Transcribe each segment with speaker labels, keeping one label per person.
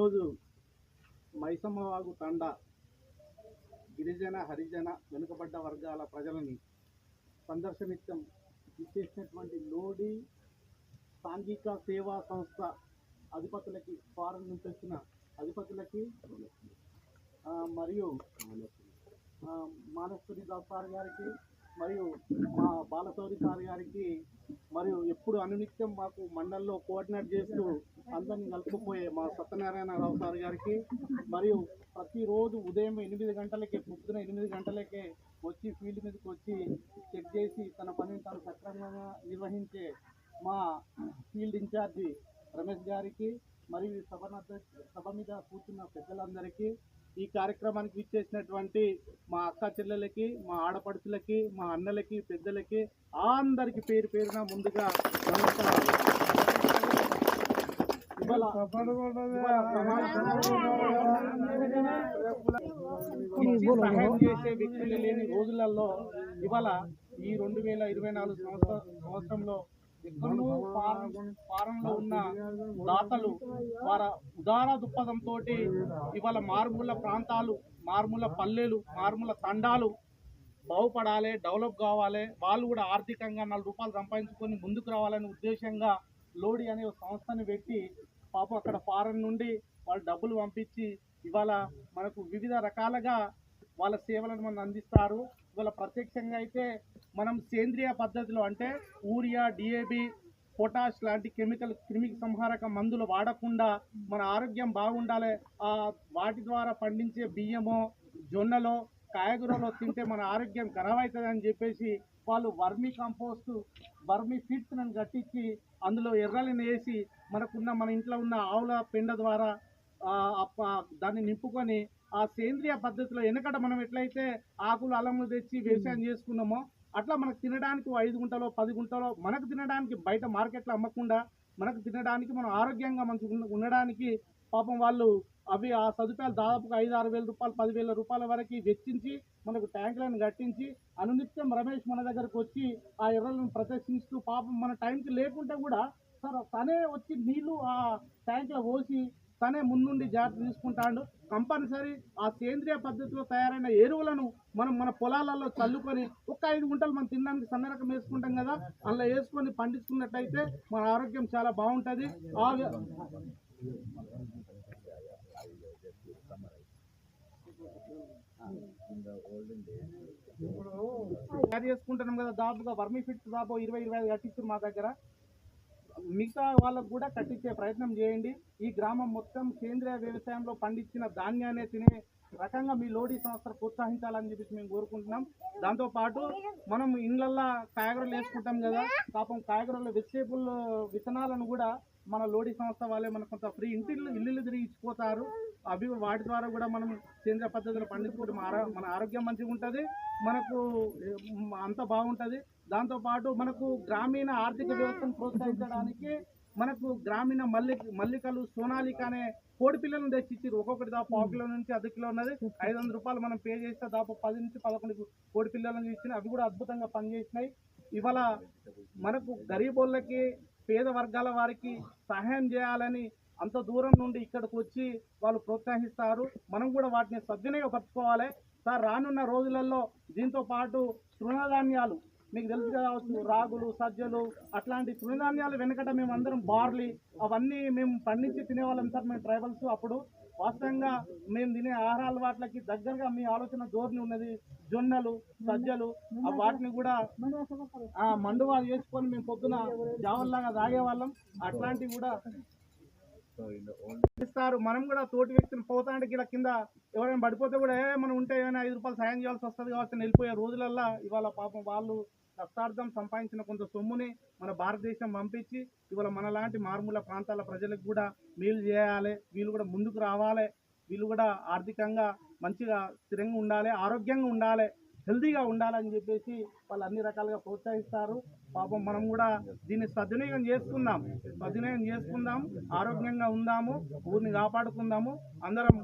Speaker 1: ఈరోజు మైసమ్మవాగు తండ గిరిజన హరిజన వెనుకబడ్డ వర్గాల ప్రజలని సందర్శనిత్యం ఇచ్చేసినటువంటి లోడి సాంఘిక సేవా సంస్థ అధిపతులకి ఫారెన్ నుంచి వచ్చిన అధిపతులకి మరియు ఆ, దాస్ సార్ గారికి మరియు మా బాలశౌరి సార్ గారికి మరియు ఎప్పుడు అనునిత్యం మాకు మండల్లో కోఆర్డినేట్ చేస్తూ అందరిని కలుపుకుపోయే మా సత్యనారాయణరావు సార్ గారికి మరియు ప్రతిరోజు ఉదయం ఎనిమిది గంటలకే పొద్దున ఎనిమిది గంటలకే వచ్చి ఫీల్డ్ మీదకి వచ్చి చెక్ చేసి తన పనిని తాను సక్రమంగా నిర్వహించే మా ఫీల్డ్ ఇన్ఛార్జి రమేష్ గారికి మరియు సభ సభ మీద కూర్చున్న పెద్దలందరికీ ఈ కార్యక్రమానికి ఇచ్చేసినటువంటి మా అక్క చెల్లెలకి మా ఆడపడుచులకి మా అన్నలకి పెద్దలకి అందరికి పేరు పేరున ముందుగా సహాయం చేసే వ్యక్తులు లేని రోజులలో ఇవాళ ఈ రెండు వేల ఇరవై నాలుగు సంవత్సర సంవత్సరంలో ఎక్కడో ఫారంలో ఉన్న దాతలు వారి ఉదార దృక్పథంతో ఇవాళ మారుమూల ప్రాంతాలు మారుమూల పల్లెలు మారుమూల తండాలు బాగుపడాలి డెవలప్ కావాలి. వాళ్ళు కూడా ఆర్థికంగా నాలుగు రూపాయలు సంపాదించుకొని ముందుకు రావాలనే ఉద్దేశంగా లోడి అనే ఒక పెట్టి పాపం అక్కడ ఫారెన్ నుండి వాళ్ళు డబ్బులు పంపించి ఇవాళ మనకు వివిధ రకాలుగా వాళ్ళ సేవలను మనం అందిస్తారు. ఇవాళ ప్రత్యక్షంగా అయితే మనం సేంద్రియ పద్ధతిలో అంటే యూరియా డిఏబి పొటాష్ లాంటి కెమికల్ క్రిమి సంహారక మందులు వాడకుండా మన ఆరోగ్యం బాగుండాలి ఆ వాటి ద్వారా పండించే బియ్యమో జొన్నలో కాయగూరలో తింటే మన ఆరోగ్యం ఖరాబ్ అవుతుంది అని చెప్పేసి వాళ్ళు వర్మి కంపోస్ట్ వర్మి ఫిట్స్ కట్టించి అందులో ఎర్రలను వేసి మనకున్న మన ఇంట్లో ఉన్న ఆవుల పెండ ద్వారా దాన్ని నింపుకొని ఆ సేంద్రియ పద్ధతిలో వెనకట మనం ఎట్లయితే ఆకులు అలములు తెచ్చి వ్యవసాయం చేసుకున్నామో అట్లా మనకు తినడానికి ఓ ఐదు గుంటలో పది గుంటలో మనకు తినడానికి బయట మార్కెట్లో అమ్మకుండా మనకు తినడానికి మనం ఆరోగ్యంగా మంచిగా ఉండడానికి పాపం వాళ్ళు అవి ఆ సదుపాయాలు దాదాపుగా ఐదు ఆరు వేల రూపాయలు పదివేల రూపాయల వరకు వెచ్చించి మనకు ట్యాంకులను కట్టించి అనునిత్యం రమేష్ మన దగ్గరకు వచ్చి ఆ ఎర్రలను ప్రదర్శిస్తూ పాపం మన టైంకి లేకుంటే కూడా సార్ తనే వచ్చి నీళ్ళు ఆ ట్యాంక్లో పోసి తనే ముందుండి జాగ్రత్త తీసుకుంటాడు. కంపల్సరీ ఆ సేంద్రియ పద్ధతిలో తయారైన ఎరువులను మనం మన పొలాలలో చల్లుకొని ఒక ఐదు గుంటలు మనం తినడానికి సన్న రకం వేసుకుంటాం కదా అలా వేసుకొని పండించుకున్నట్టయితే మన ఆరోగ్యం చాలా బాగుంటుంది. ఆ వ్య- తయారు చేసుకుంటున్నాం కదా దాదాపుగా వర్మీ ఫిట్స్ దాదాపు ఇరవై ఇరవై ఐదు కట్టించారు మా దగ్గర. మిగతా వాళ్ళకు కూడా కట్టించే ప్రయత్నం చేయండి. ఈ గ్రామం మొత్తం సేంద్రియ వ్యవసాయంలో పండించిన ధాన్యాన్ని తినే రకంగా మీ లోడీ సంస్థ ప్రోత్సహించాలని చెప్పేసి మేము కోరుకుంటున్నాం. దాంతోపాటు మనం ఇండ్లల్లో కాయగూరలు వేసుకుంటాం కదా పాపం కాయగూరల వెజిటేబుల్ విత్తనాలను కూడా మన లోడీ సంస్థ వాళ్ళే మనకు కొంత ఫ్రీ ఇంటి ఇల్లు తిరిగి ఇచ్చిపోతారు. అవి వాటి ద్వారా కూడా మనం సేంద్రియ పద్ధతిలో పండించుకుంటే మన మన ఆరోగ్యం మంచిగా ఉంటుంది మనకు అంత బాగుంటుంది. దాంతోపాటు మనకు గ్రామీణ ఆర్థిక వ్యవస్థను ప్రోత్సహించడానికి మనకు గ్రామీణ మల్లి మల్లికలు సోనాలిక అనే కోడి పిల్లలను తెచ్చిచ్చారు. ఒక్కొక్కటి దాపు పావు కిలో నుంచి అర్ధ కిలో ఉన్నది. ఐదు వందల రూపాయలు మనం పే చేస్తే దాపు పది నుంచి పదకొండు కోడి పిల్లలను ఇచ్చిన అవి కూడా అద్భుతంగా పనిచేసినాయి. ఇవాళ మనకు గరీబోళ్ళకి పేద వర్గాల వారికి సహాయం చేయాలని అంత దూరం నుండి ఇక్కడికి వచ్చి వాళ్ళు ప్రోత్సహిస్తారు. మనం కూడా వాటిని సద్వినియోగపరచుకోవాలి. సార్ రానున్న రోజులలో దీంతో పాటు తృణధాన్యాలు మీకు తెలుసు కావచ్చు రాగులు సజ్జలు అట్లాంటి తృణధాన్యాలు వెనకట మేము అందరం బార్లీ అవన్నీ మేము పండించి తినేవాళ్ళం సార్ మేము ట్రైబల్స్. అప్పుడు వాస్తవంగా మేము తినే ఆహార అలవాట్లకి దగ్గరగా మీ ఆలోచన ధోరణి ఉన్నది. జొన్నలు సజ్జలు ఆ వాటిని కూడా మండువా చేసుకొని మేము పొద్దున జావల్లాగా తాగేవాళ్ళం. అట్లాంటివి కూడా ఇస్తారు. మనం కూడా తోటి వ్యక్తిని పోతాంటే ఇలా కింద ఎవరైనా పడిపోతే కూడా ఏ మనం ఉంటే ఏమైనా ఐదు రూపాయలు సాయం చేయాల్సి వస్తుంది కాబట్టి వెళ్ళిపోయే రోజులల్లా ఇవాళ పాపం వాళ్ళు కష్టార్థం సంపాదించిన కొంత సొమ్ముని మన భారతదేశం పంపించి ఇవాళ మనలాంటి మారుమూల ప్రాంతాల ప్రజలకు కూడా మేలు చేయాలి. వీళ్ళు కూడా ముందుకు రావాలి. వీళ్ళు కూడా ఆర్థికంగా మంచిగా స్థిరంగా ఉండాలి ఆరోగ్యంగా ఉండాలి. హెల్దీగా ఉండాలని చెప్పేసి వాళ్ళు అన్ని రకాలుగా ప్రోత్సహిస్తారు. పాపం మనం కూడా దీన్ని సద్వినియోగం చేసుకుందాం. సద్వినియోగం చేసుకుందాం. ఆరోగ్యంగా ఉందాము. ఊరిని కాపాడుకుందాము. అందరం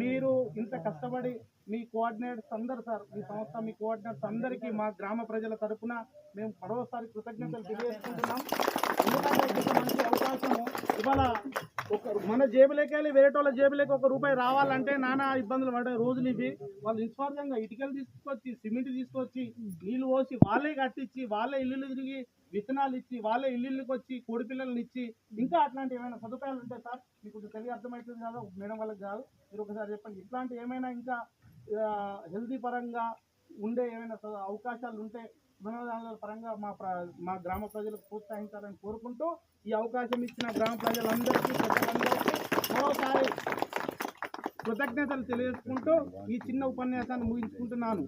Speaker 1: మీరు ఇంత కష్టపడి మీ కోఆర్డినేటర్స్ అందరు సార్ మీ సంస్థ మీ కోఆర్డినేటర్స్ అందరికీ మా గ్రామ ప్రజల తరఫున మేము మరోసారి కృతజ్ఞతలు తెలియజేసుకుంటున్నాం. ఎందుకంటే మంచి అవకాశము. ఇవాళ ఒక మన జేబులోకి వెళ్ళి వేరే వాళ్ళ జేబులోకి ఒక రూపాయి రావాలంటే నానా ఇబ్బందులు పడే రోజులు ఇవి. వాళ్ళు నిస్వార్థంగా ఇటుకలు తీసుకొచ్చి సిమెంట్ తీసుకొచ్చి నీళ్ళు పోసి వాళ్ళే కట్టించి వాళ్ళే ఇల్లు తిరిగి విత్తనాలు ఇచ్చి వాళ్ళే ఇల్లుకి వచ్చి కోడి పిల్లల్ని ఇచ్చి ఇంకా అట్లాంటి ఏమైనా సదుపాయాలు ఉంటాయి సార్? మీకు కొంచెం తెలియ అర్థమవుతుంది కాదు మేడం వాళ్ళకి కాదు. మీరు ఒకసారి చెప్పండి. ఇట్లాంటి ఏమైనా ఇంకా హెల్తీ పరంగా ఉండే ఏమైనా స- అవకాశాలు ఉంటే వినోదాల పరంగా మా మా గ్రామ ప్రజలకు ప్రోత్సహించాలని కోరుకుంటూ ఈ అవకాశం ఇచ్చిన గ్రామ ప్రజలందరికీ ప్రజలందరికీ మరోసారి కృతజ్ఞతలు తెలియజేసుకుంటూ ఈ చిన్న ఉపన్యాసాన్ని ముగించుకుంటున్నాను.